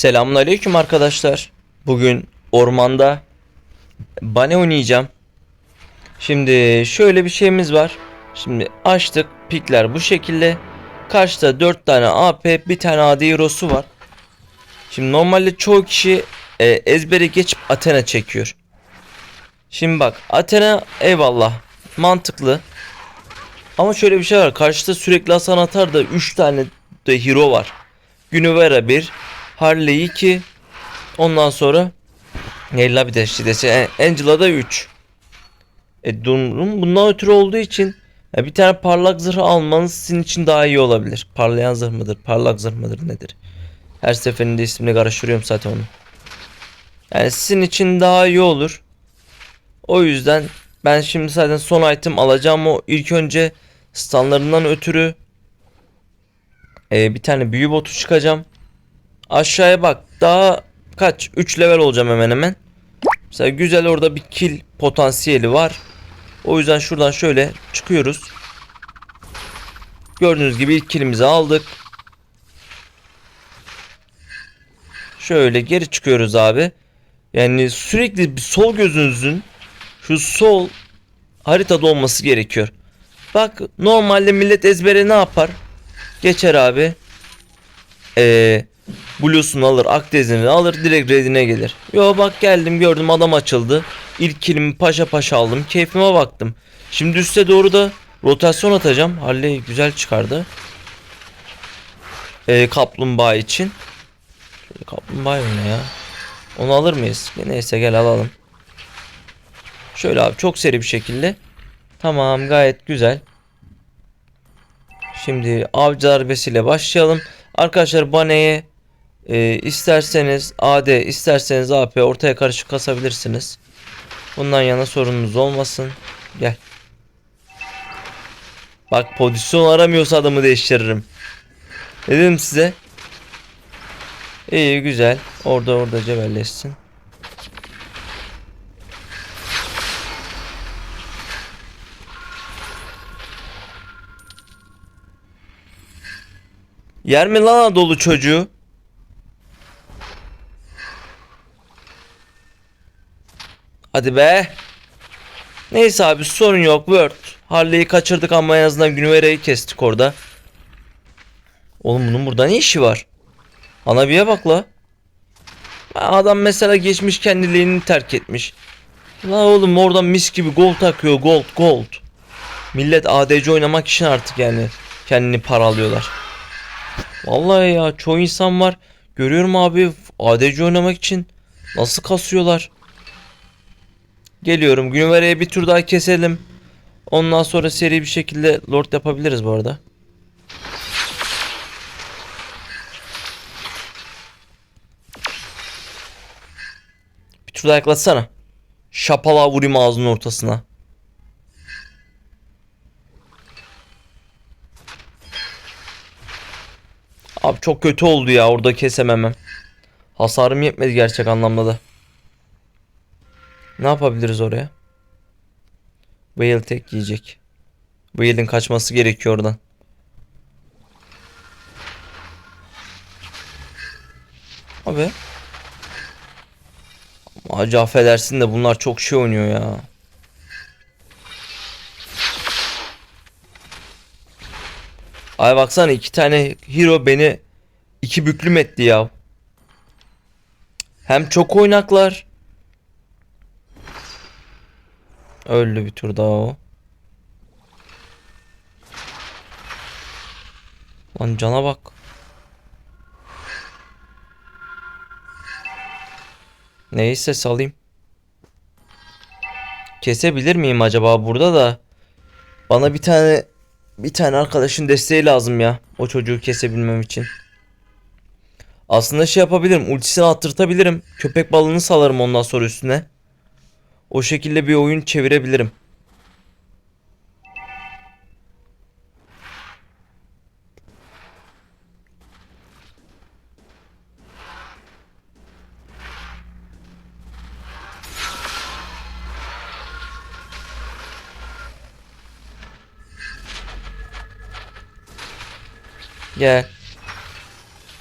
Selamünaleyküm arkadaşlar. Bugün ormanda bane oynayacağım. Şimdi şöyle bir şeyimiz var. Şimdi açtık. Pikler bu şekilde. Karşıda 4 tane AP, bir tane AD Hero'su var. Şimdi normalde çoğu kişi e, ezbere geçip Athena çekiyor. Şimdi bak Athena eyvallah mantıklı. Ama şöyle bir şey var. Karşıda sürekli Hasan atar da 3 tane de hero var. Günüvera 1, Harley 2, ondan sonra Nella bir de işte Angela da 3. E durum bundan ötürü olduğu için ya bir tane parlak zırh almanız sizin için daha iyi olabilir. Parlayan zırh mıdır, parlak zırh mıdır nedir? Her seferinde ismini karıştırıyorum zaten onu. Yani sizin için daha iyi olur. O yüzden ben şimdi zaten son item alacağım o ilk önce standlarından ötürü e, bir tane büyü botu çıkacağım. Aşağıya bak daha kaç 3 level olacağım hemen hemen. Mesela güzel orada bir kill potansiyeli var. O yüzden şuradan şöyle çıkıyoruz. Gördüğünüz gibi ilk killimizi aldık. Şöyle geri çıkıyoruz abi. Yani sürekli sol gözünüzün şu sol haritada olması gerekiyor. Bak normalde millet ezbere ne yapar? Geçer abi. Ee, Blue'sunu alır, Akdezini alır, direkt redine gelir. Yo bak geldim gördüm adam açıldı. İlk kilimi paşa paşa aldım. Keyfime baktım. Şimdi üste doğru da rotasyon atacağım. Harley güzel çıkardı. Ee, kaplumbağa için. Şöyle kaplumbağa ne ya? Onu alır mıyız? Neyse gel alalım. Şöyle abi çok seri bir şekilde. Tamam gayet güzel. Şimdi avcı darbesiyle başlayalım. Arkadaşlar baneye e, isterseniz AD isterseniz AP ortaya karışık kasabilirsiniz. Bundan yana sorununuz olmasın. Gel. Bak pozisyon aramıyorsa adamı değiştiririm. Dedim size? İyi güzel. Orada orada cebelleşsin. Yer mi lan Anadolu çocuğu? Hadi be. Neyse abi sorun yok Word. Harley'i kaçırdık ama en azından Günüvere'yi kestik orada. Oğlum bunun burada ne işi var? Anabiye bak la. Adam mesela geçmiş kendiliğini terk etmiş. La oğlum oradan mis gibi gol takıyor gold gold. Millet ADC oynamak için artık yani kendini paralıyorlar. Vallahi ya çoğu insan var. Görüyorum abi ADC oynamak için nasıl kasıyorlar. Geliyorum. Günvere'ye bir tur daha keselim. Ondan sonra seri bir şekilde lord yapabiliriz bu arada. Bir tur daha yaklatsana. Şapala vurayım ağzının ortasına. Abi çok kötü oldu ya orada kesememem. Hasarım yetmedi gerçek anlamda da. Ne yapabiliriz oraya? Whale tek yiyecek. Whale'in kaçması gerekiyor oradan. Abi. Acı affedersin de bunlar çok şey oynuyor ya. Ay baksana iki tane hero beni iki büklüm etti ya. Hem çok oynaklar. Öldü bir tur daha o. Lan cana bak. Neyse salayım. Kesebilir miyim acaba burada da? Bana bir tane bir tane arkadaşın desteği lazım ya. O çocuğu kesebilmem için. Aslında şey yapabilirim. Ultisini attırtabilirim. Köpek balığını salarım ondan sonra üstüne. O şekilde bir oyun çevirebilirim. Gel.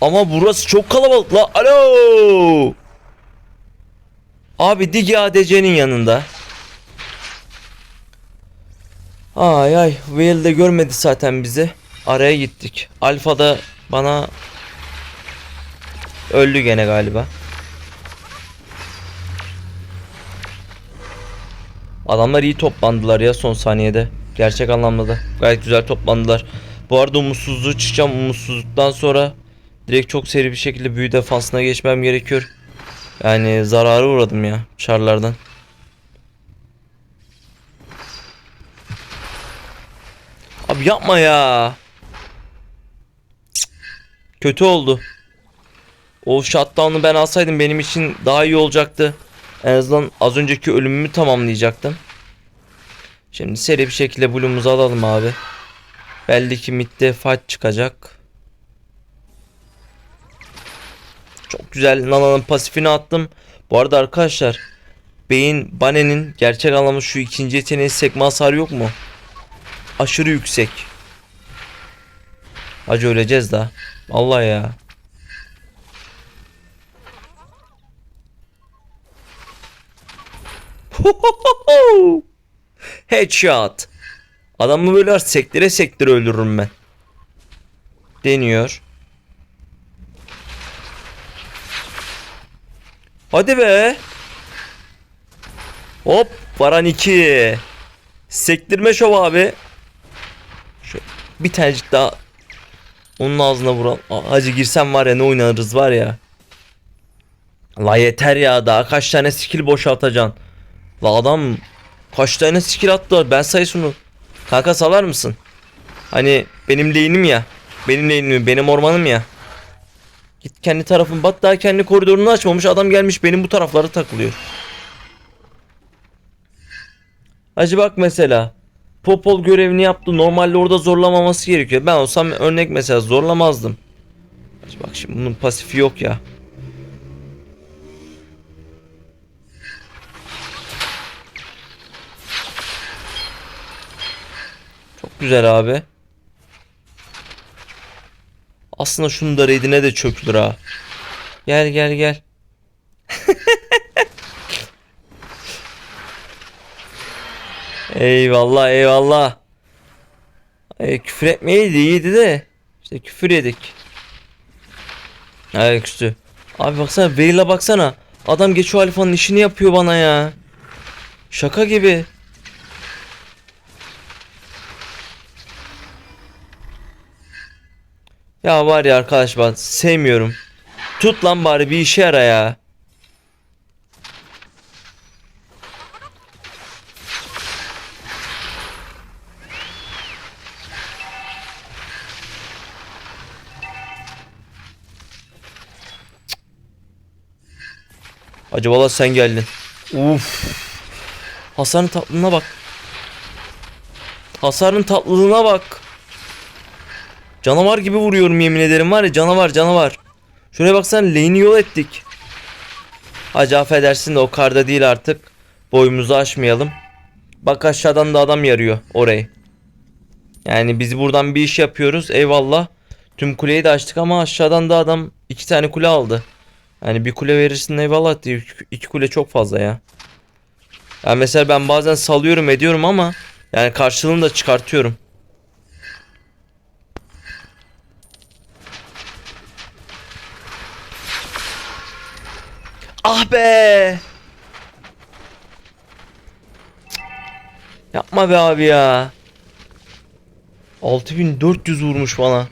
Ama burası çok kalabalık la. Alo. Abi Digi ADC'nin yanında. Ay ay Veil de görmedi zaten bizi. Araya gittik. Alfa da bana öldü gene galiba. Adamlar iyi toplandılar ya son saniyede. Gerçek anlamda da. Gayet güzel toplandılar. Bu arada umutsuzluğu çıkacağım. Umutsuzluktan sonra direkt çok seri bir şekilde büyü defansına geçmem gerekiyor. Yani zarara uğradım ya çarlardan. Abi yapma ya. Kötü oldu. O shutdown'u ben alsaydım benim için daha iyi olacaktı. En azından az önceki ölümümü tamamlayacaktım. Şimdi seri bir şekilde Blue'umuzu alalım abi. Belli ki midde fight çıkacak. Çok güzel Nana'nın pasifini attım. Bu arada arkadaşlar Beyin Bane'nin gerçek anlamda şu ikinci yeteneği sekme hasarı yok mu? Aşırı yüksek. Acı öleceğiz daha. Allah ya. Headshot. Adamı böyle sektire sektire öldürürüm ben. Deniyor. Hadi be. Hop varan 2. Sektirme şov abi. Şu bir tanecik daha onun ağzına vuran. Aa, Hacı girsem var ya ne oynarız var ya. La yeter ya daha kaç tane skill boşaltacaksın. La adam kaç tane skill attılar ben sayısını. Kanka salar mısın? Hani benim lane'im ya. Benim lane'im benim ormanım ya. Git kendi tarafın bat daha kendi koridorunu açmamış adam gelmiş benim bu taraflara takılıyor. Hacı bak mesela. Popol görevini yaptı. Normalde orada zorlamaması gerekiyor. Ben olsam örnek mesela zorlamazdım. Hacı bak şimdi bunun pasifi yok ya. Çok güzel abi. Aslında şunu da raidine de çökülür ha. Gel gel gel. eyvallah eyvallah. E, küfür etmeyeydi iyiydi de. İşte küfür yedik. Ayaküstü. Abi baksana Veil'e baksana. Adam geçiyor alfanın işini yapıyor bana ya. Şaka gibi. Ya var ya arkadaş ben sevmiyorum. Tut lan bari bir işe yara ya. Acaba sen geldin. Uf. Hasarın tatlılığına bak. Hasarın tatlılığına bak. Canavar gibi vuruyorum yemin ederim var ya canavar canavar. Şuraya baksana lane'i yol ettik. Hacı affedersin de o karda değil artık. Boyumuzu aşmayalım. Bak aşağıdan da adam yarıyor orayı. Yani biz buradan bir iş yapıyoruz eyvallah. Tüm kuleyi de açtık ama aşağıdan da adam iki tane kule aldı. Yani bir kule verirsin eyvallah diye iki kule çok fazla ya. Yani mesela ben bazen salıyorum ediyorum ama yani karşılığını da çıkartıyorum. Ah be. Yapma be abi ya. 6400 vurmuş bana.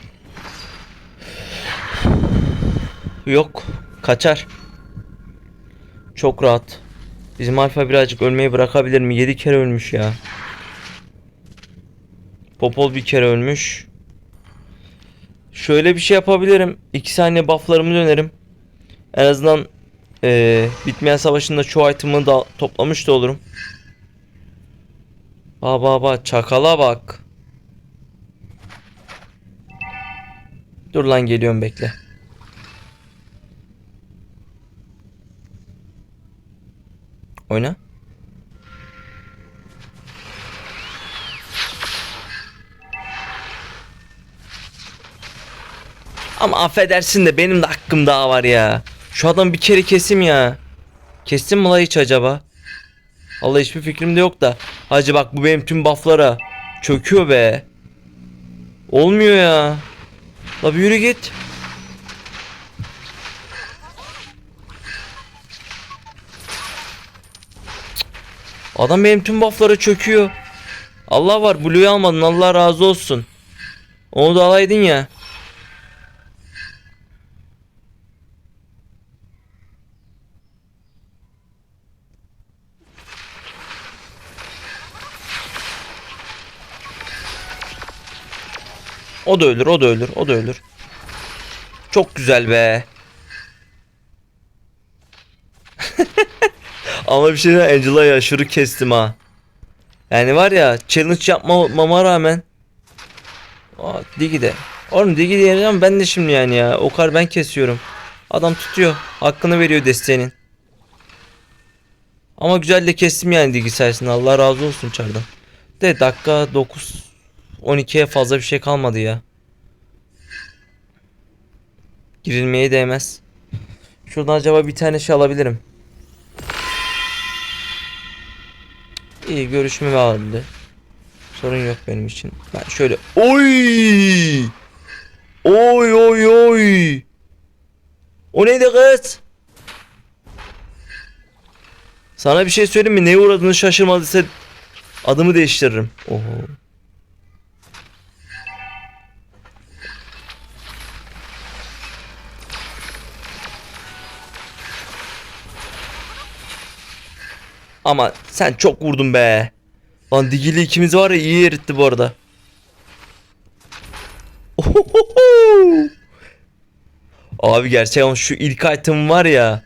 Yok. Kaçar. Çok rahat. Bizim alfa birazcık ölmeyi bırakabilir mi? 7 kere ölmüş ya. Popol bir kere ölmüş. Şöyle bir şey yapabilirim. 2 saniye bufflarımı dönerim. En azından ee, bitmeyen savaşında çoğu item'ı da toplamış da olurum. Ba ba ba çakala bak. Dur lan geliyorum bekle. Oyna. Ama affedersin de benim de hakkım daha var ya. Şu adam bir kere kesim ya. Kestim mi la hiç acaba? Allah hiçbir fikrim de yok da. Hacı bak bu benim tüm bufflara çöküyor be. Olmuyor ya. La bir yürü git. Adam benim tüm bufflara çöküyor. Allah var Blue'yu almadın Allah razı olsun. Onu da alaydın ya. O da ölür, o da ölür, o da ölür. Çok güzel be. Ama bir şey diyeyim, Angela'yı aşırı kestim ha. Yani var ya challenge yapmama rağmen Aa, Digi de. Oğlum Digi diyeceğim ben de şimdi yani ya. O kadar ben kesiyorum. Adam tutuyor. Hakkını veriyor desteğinin. Ama güzel de kestim yani Digi sayesinde. Allah razı olsun çardan. De dakika 9 12'ye fazla bir şey kalmadı ya. Girilmeye değmez. Şuradan acaba bir tane şey alabilirim. İyi görüşme vardı. Sorun yok benim için. Ben şöyle oy! Oy oy oy! O neydi kız? Sana bir şey söyleyeyim mi? Neye uğradığını şaşırmadıysa adımı değiştiririm. Oho. Ama sen çok vurdun be. Lan Digili ikimiz var ya iyi eritti bu arada. Ohohoho! Abi gerçekten şu ilk item var ya.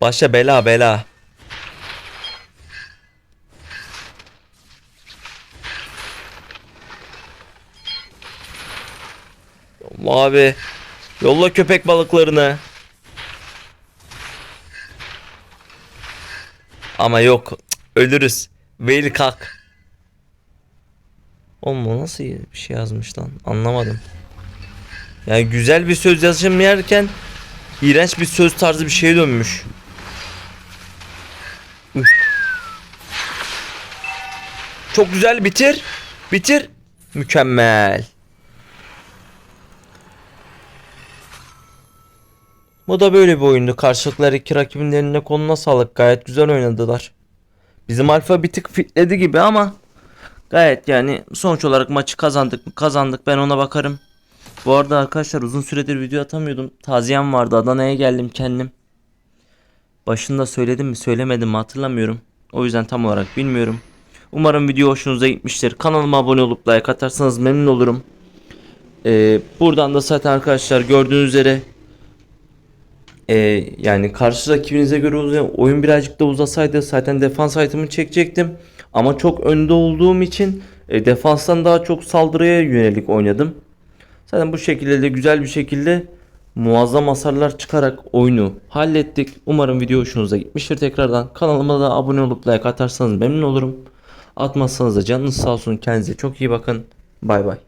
Başa bela bela. Abi yolla köpek balıklarını. Ama yok ölürüz. Veil kalk. Oğlum o nasıl bir şey yazmış lan anlamadım. Yani güzel bir söz yazışım yerken iğrenç bir söz tarzı bir şeye dönmüş. Üf. Çok güzel bitir. Bitir. Mükemmel. Bu da böyle bir oyundu. Karşılıklar iki rakibin eline koluna sağlık. Gayet güzel oynadılar. Bizim alfa bir tık fitledi gibi ama gayet yani sonuç olarak maçı kazandık mı kazandık ben ona bakarım. Bu arada arkadaşlar uzun süredir video atamıyordum. Taziyem vardı Adana'ya geldim kendim. Başında söyledim mi söylemedim mi hatırlamıyorum. O yüzden tam olarak bilmiyorum. Umarım video hoşunuza gitmiştir. Kanalıma abone olup like atarsanız memnun olurum. Ee, buradan da zaten arkadaşlar gördüğünüz üzere ee, yani karşı rakibinize göre uzayan oyun birazcık da uzasaydı zaten defans item'ı çekecektim. Ama çok önde olduğum için e, defanstan daha çok saldırıya yönelik oynadım. Zaten bu şekilde de güzel bir şekilde muazzam hasarlar çıkarak oyunu hallettik. Umarım video hoşunuza gitmiştir tekrardan. Kanalıma da abone olup like atarsanız memnun olurum. Atmazsanız da canınız sağ olsun. Kendinize çok iyi bakın. Bay bay.